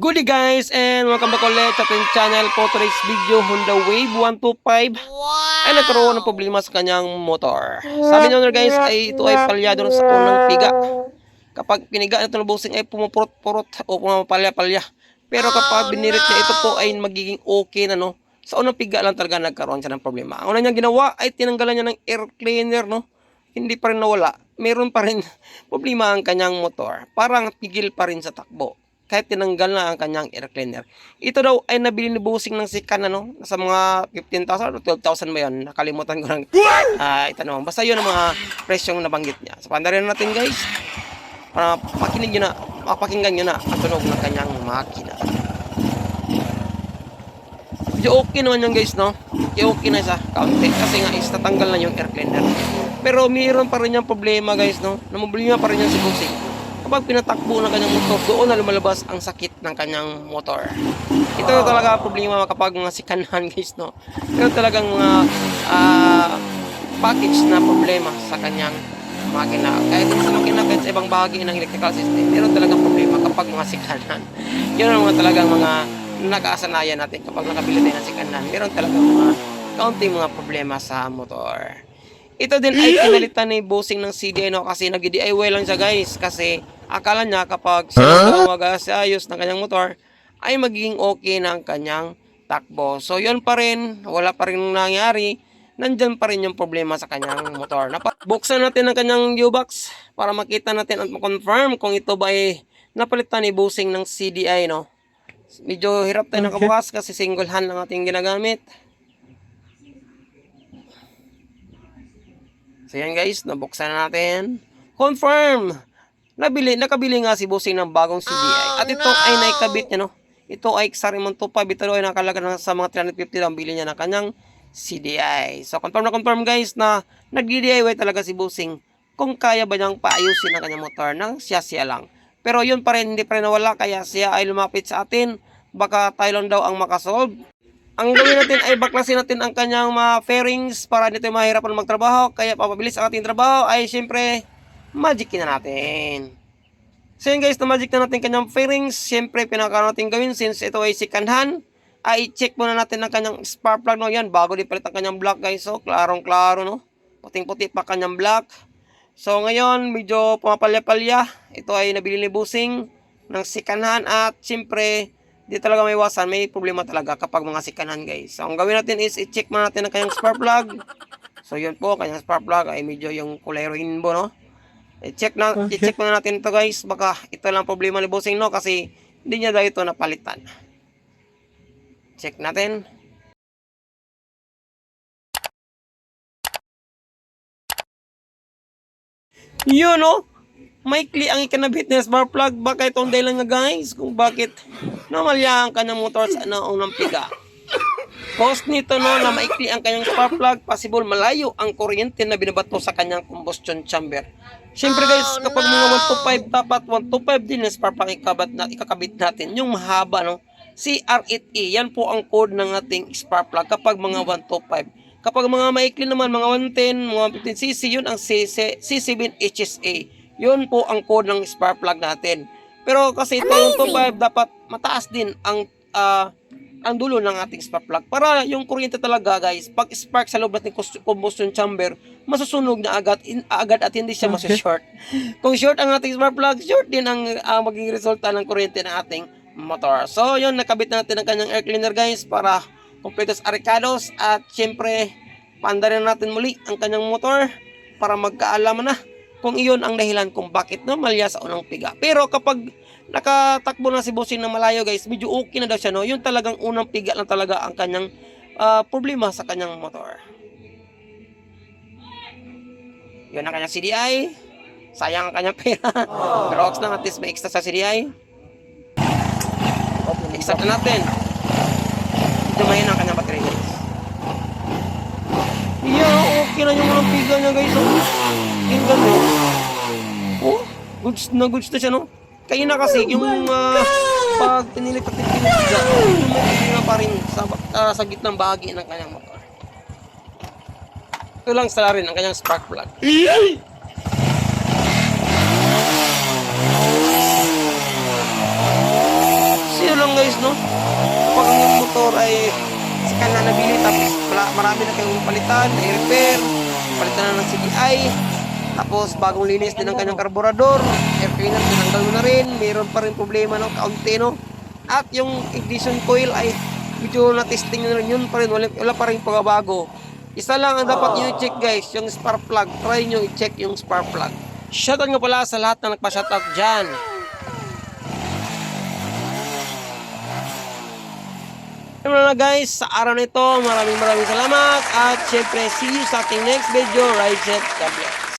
Good day guys and welcome back ulit sa ating channel for today's video Honda Wave 125 ay nagkaroon ng problema sa kanyang motor. Sabi niyo guys ay ito ay palyado na sa unang piga. Kapag piniga ito ng busing ay pumupurot-purot o pumapalya-palya. Pero kapag binirit niya ito po ay magiging okay na no. Sa unang piga lang talaga nagkaroon siya ng problema. Ang una niyang ginawa ay tinanggalan niya ng air cleaner no. Hindi pa rin nawala. Meron pa rin problema ang kanyang motor. Parang pigil pa rin sa takbo kahit tinanggal na ang kanyang air cleaner. Ito daw ay nabili ni Busing ng sikan ano, sa mga 15,000 o 12,000 ba yun? Nakalimutan ko lang. Ah, ito naman. Basta yun ang mga presyong nabanggit niya. So, pandarin natin guys. Para makinig nyo na, mapakinggan nyo na ang tunog ng kanyang makina. Medyo okay naman yung guys, no? Okay, okay na sa kaunti. Kasi nga is tatanggal na yung air cleaner. Pero mayroon pa rin yung problema guys, no? Namumblema pa rin yung si Busing kapag pinatakbo ng kanyang motor, doon na lumalabas ang sakit ng kanyang motor. Ito na talaga problema kapag mga sikanahan guys, no? Pero talagang mga ah, package na problema sa kanyang makina. Kahit sa makina, kahit sa ibang bahagi ng electrical system, meron talagang problema kapag mga sikanan. Yun ang mga talagang mga nakasanayan natin kapag nakabili tayo ng sikanan. Meron talagang mga kaunting mga problema sa motor. Ito din ay pinalitan ni Bossing ng CDI no kasi nag-DIY lang siya guys kasi akala niya kapag siya huh? mag-aayos ng kanyang motor ay magiging okay na ang kanyang takbo. So yun pa rin, wala pa rin nangyari. Nandyan pa rin yung problema sa kanyang motor. Napa Buksan natin ang kanyang U-box para makita natin at makonfirm kung ito ba ay napalitan ni Bossing ng CDI no. Medyo hirap tayo nakabukas kasi single hand lang ating ginagamit. So yan guys, nabuksan na natin. Confirm! Nabili, nakabili nga si Bossing ng bagong CDI. At ito ay naikabit niya, no? Ito ay Sarimon 25. Ito ay nakalaga na sa mga 350 lang bili niya ng kanyang CDI. So confirm na confirm guys na nag-DIY talaga si Bossing kung kaya ba niyang paayusin ang kanyang motor nang siya-siya lang. Pero yun pa rin, hindi pa rin nawala kaya siya ay lumapit sa atin. Baka tayo lang daw ang makasolve ang gawin natin ay baklasin natin ang kanyang mga fairings para hindi tayo mahirapan magtrabaho. Kaya papabilis ang ating trabaho ay siyempre magicin na natin. So yun guys, na magic na natin kanyang fairings. Siyempre pinaka natin gawin since ito ay second hand. Ay check muna natin ang kanyang spark plug no yan bago dipalit ang kanyang block guys. So klarong klaro no. Puting puti pa kanyang block. So ngayon medyo pumapalya-palya. Ito ay nabili ni Busing ng second hand at siyempre di talaga may iwasan, may problema talaga kapag mga sikanan guys. So, ang gawin natin is i-check muna natin ang kanyang spark plug. So, yun po, kanyang spark plug ay medyo yung kulay rainbow, no? I-check na, okay. i-check muna natin ito guys. Baka ito lang problema ni Bossing, no? Kasi hindi niya daw ito napalitan. Check natin. Yun, no? Maikli ang ikanabit na spark plug. Baka itong dahilan nga guys kung bakit namalyahan ka ng motor sa naunang piga. Cause nito no na maikli ang kanyang spark plug, possible malayo ang kuryente na binabato sa kanyang combustion chamber. Siyempre guys, kapag mga 125 dapat 125 din ang spark plug ikabat na, ikakabit natin. Yung mahaba no, CR8E, yan po ang code ng ating spark plug kapag mga 125. Kapag mga maikli naman, mga 110, mga 15cc, yun ang CC, C7HSA. Yun po ang code ng spark plug natin. Pero kasi ito yung 25 dapat mataas din ang uh, ang dulo ng ating spark plug. Para yung kuryente talaga guys pag spark sa loob natin combustion chamber masusunog na agad in, agad at hindi siya okay. short kung short ang ating spark plug short din ang uh, maging resulta ng kuryente ng ating motor. So yun nakabit natin ang kanyang air cleaner guys para completos aricados at syempre paandarin natin muli ang kanyang motor para magkaalaman na kung iyon ang dahilan kung bakit namalya sa unang piga. Pero kapag nakatakbo na si Bossing na malayo guys, medyo okay na daw siya no. Yung talagang unang piga lang talaga ang kanyang uh, problema sa kanyang motor. Yun ang kanyang CDI. Sayang ang kanyang pera. Pero ox lang at least may extra sa CDI. Extra na natin. Medyo mahina ang kanyang battery guys. Yeah, okay na yung unang piga niya guys. Oh. Yung gano'n. Oh, goods na goods na siya, no? Kaya na kasi, yung uh, pag pinilit at pinitiga, yung na pa rin sa, uh, sa gitnang bahagi ng kanyang motor. Ito lang sa rin ang kanyang spark plug. Zero no? Kapag ang motor ay sakal na nabili tapos marami na kayong palitan, i-repair, palitan na ng CDI, tapos bagong linis din ang kanyang karburador, air cleaner, tinanggal mo na rin, mayroon pa rin problema ng kaunti, no? At yung ignition coil ay medyo na-testing nyo rin yun pa rin, wala, wala pa rin pagbabago. Isa lang ang dapat nyo i-check guys, yung spark plug. Try nyo i-check yung spark plug. Shoutout nga pala sa lahat na nagpa-shoutout dyan. Ano na guys, sa araw na ito, maraming maraming salamat at syempre see you sa ating next video, Ride Set, God bless.